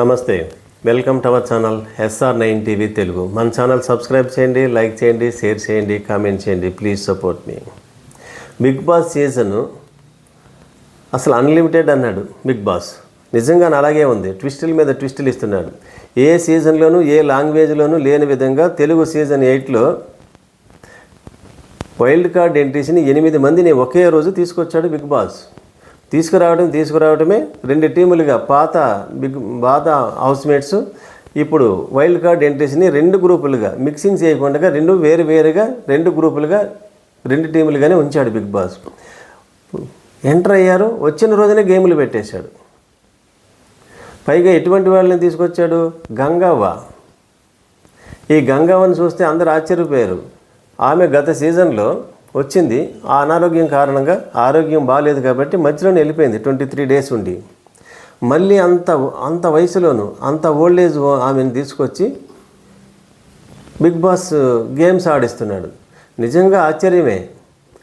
నమస్తే. Welcome to our channel SR nine TV Telugu. మన channel subscribe చేయండి like చేయండి షేర్ చేయండి కామెంట్ చేయండి. Please support me. Bigg Boss season అసలు అన్లిమిటెడ్ అన్నాడు బిగ్ బాస్. నిజంగా అలాగే ఉంది. ట్విస్టుల మీద ట్విస్టులు ఇస్తున్నాడు. ఏ సీజన్లోనూ ఏ లాంగ్వేజ్లోనూ లేని విధంగా తెలుగు సీజన్ ఎయిట్లో వైల్డ్ కార్డ్ ఎంట్రీస్ని ఎనిమిది మందిని ఒకే రోజు తీసుకొచ్చాడు బిగ్ బాస్. తీసుకురావడం తీసుకురావడమే రెండు టీములుగా పాత బిగ్ పాత హౌస్మేట్స్ ఇప్పుడు వైల్డ్ కార్డ్ ఎంట్రీస్ని రెండు గ్రూపులుగా మిక్సింగ్ చేయకుండా రెండు వేరు వేరుగా రెండు గ్రూపులుగా రెండు టీములుగానే ఉంచాడు బిగ్ బాస్. ఎంటర్ అయ్యారు వచ్చిన రోజునే గేములు పెట్టేశాడు. పైగా ఎటువంటి వాళ్ళని తీసుకొచ్చాడు? గంగవ్వ. ఈ గంగవ్వని చూస్తే అందరు ఆశ్చర్యపోయారు. ఆమె గత సీజన్లో వచ్చింది. ఆ అనారోగ్యం కారణంగా ఆరోగ్యం బాగాలేదు కాబట్టి మధ్యలోనే వెళ్ళిపోయింది ట్వంటీ త్రీ డేస్ ఉండి. మళ్ళీ అంత అంత వయసులోను అంత ఓల్డ్ ఏజ్ ఆమెను తీసుకొచ్చి బిగ్ బాస్ గేమ్స్ ఆడిస్తున్నాడు. నిజంగా ఆశ్చర్యమే.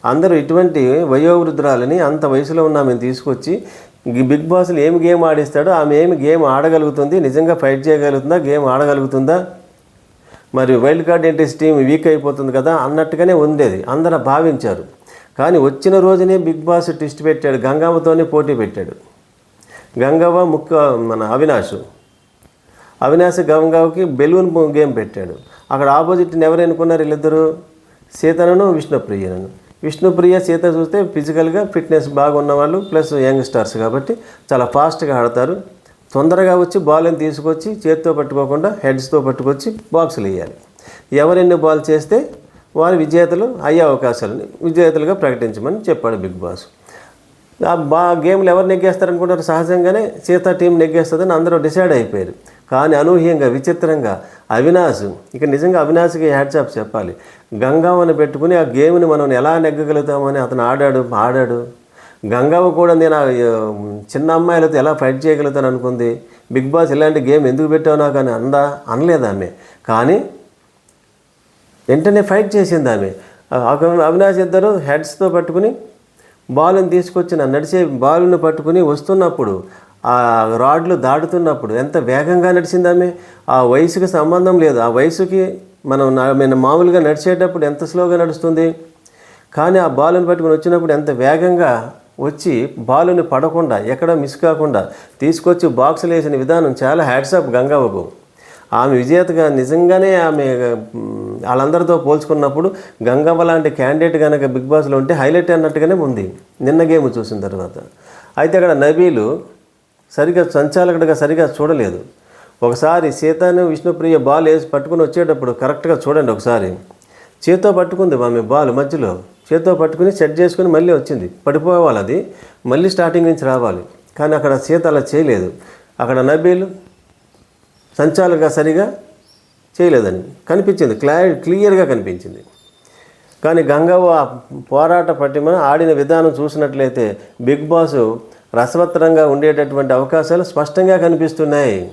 అందరూ ఇటువంటి వయోవృద్ధురాలని అంత వయసులో ఉన్న ఆమెను తీసుకొచ్చి బిగ్ బాస్లో ఏమి గేమ్ ఆడిస్తాడో ఆమె ఏమి గేమ్ ఆడగలుగుతుంది? నిజంగా ఫైట్ చేయగలుగుతుందా? గేమ్ ఆడగలుగుతుందా? మరి wild card entries team weak అయిపోతుంది కదా అన్నట్టుగానే ఉండేది. అందరూ భావించారు. కానీ వచ్చిన రోజునే బిగ్ బాస్ టెస్ట్ పెట్టాడు. గంగమ్మతోనే పోటీ పెట్టాడు. గంగవ్వ ముక్క మన అవినాష్. అవినాష్ గంగవ్వకి బెలూన్ గేమ్ పెట్టాడు. అక్కడ ఆపోజిట్ని ఎవరు ఎన్నుకున్నారు వీళ్ళిద్దరూ? సీతనను విష్ణుప్రియను విష్ణుప్రియ సీత చూస్తే ఫిజికల్గా ఫిట్నెస్ బాగున్న వాళ్ళు ప్లస్ యంగ్ స్టార్స్ కాబట్టి చాలా ఫాస్ట్గా ఆడతారు. తొందరగా వచ్చి బాల్ని తీసుకొచ్చి చేతితో పట్టుకోకుండా హెడ్స్తో పట్టుకొచ్చి బాక్సులు వేయాలి. ఎవరెన్ని బాల్ చేస్తే వారు విజేతలు అయ్యే అవకాశాలని విజేతలుగా ప్రకటించమని చెప్పాడు బిగ్ బాస్. ఆ బా గేమ్లు ఎవరు నెగ్గేస్తారనుకుంటారు? సహజంగానే సీత టీం నెగ్గేస్తుందని అందరూ డిసైడ్ అయిపోయారు. కానీ అనూహ్యంగా విచిత్రంగా అవినాష్ ఇక నిజంగా అవినాష్కి హ్యాడ్సాప్ చెప్పాలి. గంగావని పెట్టుకుని ఆ గేమ్ని మనం ఎలా నెగ్గగలుగుతామని అతను ఆడాడు ఆడాడు. గంగవ్వ కూడా నేను చిన్న అమ్మాయిలతో ఎలా ఫైట్ చేయగలుగుతాను అనుకుంది? బిగ్ బాస్ ఇలాంటి గేమ్ ఎందుకు పెట్టావు నాకు అని అందా? అనలేదు ఆమె. కానీ వెంటనే ఫైట్ చేసింది ఆమె. అవినాష్ ఇద్దరు హెడ్స్తో పట్టుకుని బాల్ని తీసుకొచ్చిన నడిచే బాల్ని పట్టుకుని వస్తున్నప్పుడు ఆ రాడ్లు దాటుతున్నప్పుడు ఎంత వేగంగా నడిచింది ఆమె? ఆ వయసుకి సంబంధం లేదు. ఆ వయసుకి మనం నా- మామూలుగా నడిచేటప్పుడు ఎంత స్లోగా నడుస్తుంది? కానీ ఆ బాలుని పట్టుకుని వచ్చినప్పుడు ఎంత వేగంగా వచ్చి బాలుని పడకుండా ఎక్కడ మిస్ కాకుండా తీసుకొచ్చి బాక్సులు వేసిన విధానం చాలా హ్యాట్సాప్ గంగవ్వకు. ఆమె విజేతగా నిజంగానే ఆమె వాళ్ళందరితో పోల్చుకున్నప్పుడు గంగవ్వ లాంటి క్యాండిడేట్ కనుక బిగ్ బాస్లో ఉంటే హైలైట్ అన్నట్టుగానే ఉంది. నిన్న గేమ్ చూసిన తర్వాత. అయితే అక్కడ నబీలు సరిగా సంచాలకుడిగా సరిగా చూడలేదు. ఒకసారి సీతాను విష్ణుప్రియ బాల్ వేసి పట్టుకుని వచ్చేటప్పుడు కరెక్ట్గా చూడండి ఒకసారి. చేత్తో పట్టుకుంది ఆమె బాల్ మధ్యలో. చేత్తో పట్టుకుని సెట్ చేసుకుని మళ్ళీ వచ్చింది. పడిపోవాలి అది. మళ్ళీ స్టార్టింగ్ నుంచి రావాలి. కానీ అక్కడ సీత అలా చేయలేదు. అక్కడ నబీలు సంచాలుగా సరిగా చేయలేదని కనిపించింది. క్లారి క్లియర్గా కనిపించింది. కానీ గంగవ్వ ఆ పోరాట పట్టిమ ఆడిన విధానం చూసినట్లయితే బిగ్ బాస్ రసవత్తరంగా ఉండేటటువంటి అవకాశాలు స్పష్టంగా కనిపిస్తున్నాయి.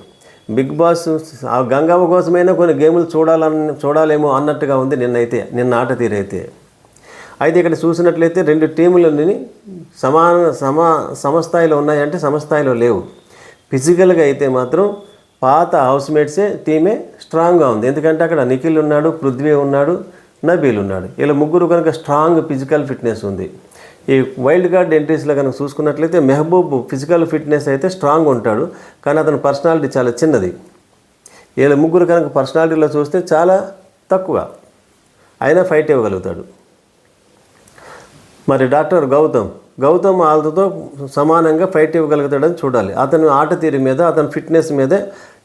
బిగ్ బాస్ ఆ గంగవ్వ కోసమైనా కొన్ని గేములు చూడాలని చూడాలేమో అన్నట్టుగా ఉంది నిన్నైతే నిన్న ఆట తీరైతే. అయితే ఇక్కడ చూసినట్లయితే రెండు టీములని సమాన సమా సమస్థాయిలో ఉన్నాయంటే సమస్థాయిలో లేవు. ఫిజికల్గా అయితే మాత్రం పాత హౌస్మేట్సే టీమే స్ట్రాంగ్గా ఉంది. ఎందుకంటే అక్కడ నిఖిల్ ఉన్నాడు పృథ్వీ ఉన్నాడు నబీల్ ఉన్నాడు. ఇలా ముగ్గురు కనుక స్ట్రాంగ్ ఫిజికల్ ఫిట్నెస్ ఉంది. ఈ వైల్డ్ కార్డ్ ఎంట్రీస్లో కనుక చూసుకున్నట్లయితే మెహబూబ్ ఫిజికల్ ఫిట్నెస్ అయితే స్ట్రాంగ్ ఉంటాడు. కానీ అతని పర్సనాలిటీ చాలా చిన్నది. వీళ్ళ ముగ్గురు కనుక పర్సనాలిటీలో చూస్తే చాలా తక్కువ. అయినా ఫైట్ ఇవ్వగలుగుతాడు. మరి డాక్టర్ గౌతమ్ గౌతమ్ వాళ్ళతో సమానంగా ఫైట్ ఇవ్వగలుగుతాడని చూడాలి. అతను ఆట తీరు మీద అతని ఫిట్నెస్ మీదే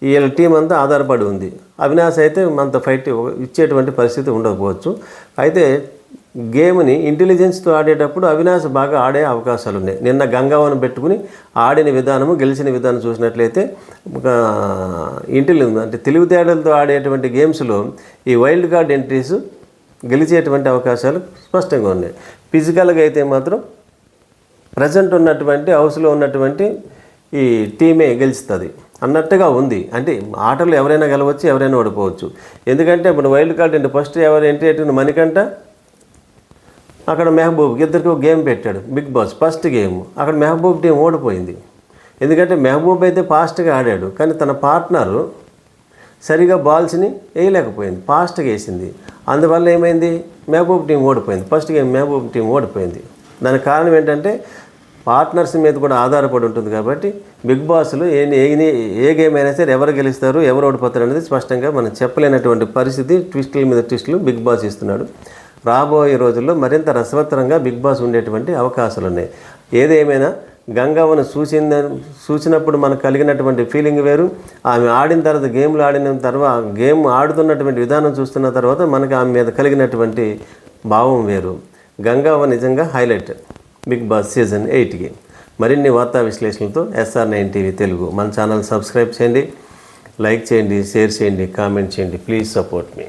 వీళ్ళ టీం అంతా ఆధారపడి ఉంది. అవినాష్ అయితే అంత ఫైట్ ఇచ్చేటువంటి పరిస్థితి ఉండకపోవచ్చు. అయితే గేమ్ని ఇంటెలిజెన్స్తో ఆడేటప్పుడు అవినాష్ బాగా ఆడే అవకాశాలు ఉన్నాయి. నిన్న గంగావనం పెట్టుకుని ఆడిన విధానము గెలిచిన విధానం చూసినట్లయితే ఒక ఇంటెలి అంటే తెలివితేటలతో ఆడేటువంటి గేమ్స్లో ఈ వైల్డ్ కార్డ్ ఎంట్రీస్ గెలిచేటువంటి అవకాశాలు స్పష్టంగా ఉన్నాయి. ఫిజికల్గా అయితే మాత్రం ప్రజెంట్ ఉన్నటువంటి హౌస్లో ఉన్నటువంటి ఈ టీమే గెలుస్తుంది. అన్నట్టుగా ఉంది. అంటే ఆటలు ఎవరైనా గెలవచ్చు ఎవరైనా ఓడిపోవచ్చు. ఎందుకంటే ఇప్పుడు వైల్డ్ కార్డ్ అంటే ఫస్ట్ ఎవరు ఎంట్రీ అయిన మణికంట అక్కడ మెహబూబ్ ఇద్దరికి ఒక గేమ్ పెట్టాడు బిగ్ బాస్ ఫస్ట్ గేమ్ అక్కడ మెహబూబ్ టీం ఓడిపోయింది. ఎందుకంటే మెహబూబ్ అయితే ఫాస్ట్గా ఆడాడు కానీ తన పార్ట్నరు సరిగా బాల్స్ని వేయలేకపోయింది ఫాస్ట్గా వేసింది. అందువల్ల ఏమైంది? మహబూబ్ టీం ఓడిపోయింది. ఫస్ట్ గేమ్ మహబూబ్ టీం ఓడిపోయింది. దానికి కారణం ఏంటంటే పార్ట్నర్స్ మీద కూడా ఆధారపడి ఉంటుంది కాబట్టి బిగ్ బాస్లో ఏ ఏ ఏ గేమ్ అయినా సరే ఎవరు గెలుస్తారు ఎవరు ఓడిపోతారు అనేది స్పష్టంగా మనం చెప్పలేనటువంటి పరిస్థితి ట్విస్టుల మీద ట్విస్టులు బిగ్ బాస్ ఇస్తున్నాడు. రాబోయే రోజుల్లో మరింత రసవత్తరంగా బిగ్ బాస్ ఉండేటువంటి అవకాశాలు ఉన్నాయి. ఏదేమైనా గంగవ్వను చూసిన చూసినప్పుడు మనకు కలిగినటువంటి ఫీలింగ్ వేరు. ఆమె ఆడిన తర్వాత గేమ్లు ఆడిన తర్వాత గేమ్ ఆడుతున్నటువంటి విధానం చూస్తున్న తర్వాత మనకు ఆమె మీద కలిగినటువంటి భావం వేరు. గంగవ్వ నిజంగా హైలైట్ బిగ్ బాస్ సీజన్ ఎయిట్కి. మరిన్ని వార్తా విశ్లేషణలతో ఎస్ఆర్ నైన్ టీవీ తెలుగు. మన ఛానల్ సబ్స్క్రైబ్ చేయండి లైక్ చేయండి షేర్ చేయండి కామెంట్ చేయండి. Please support me.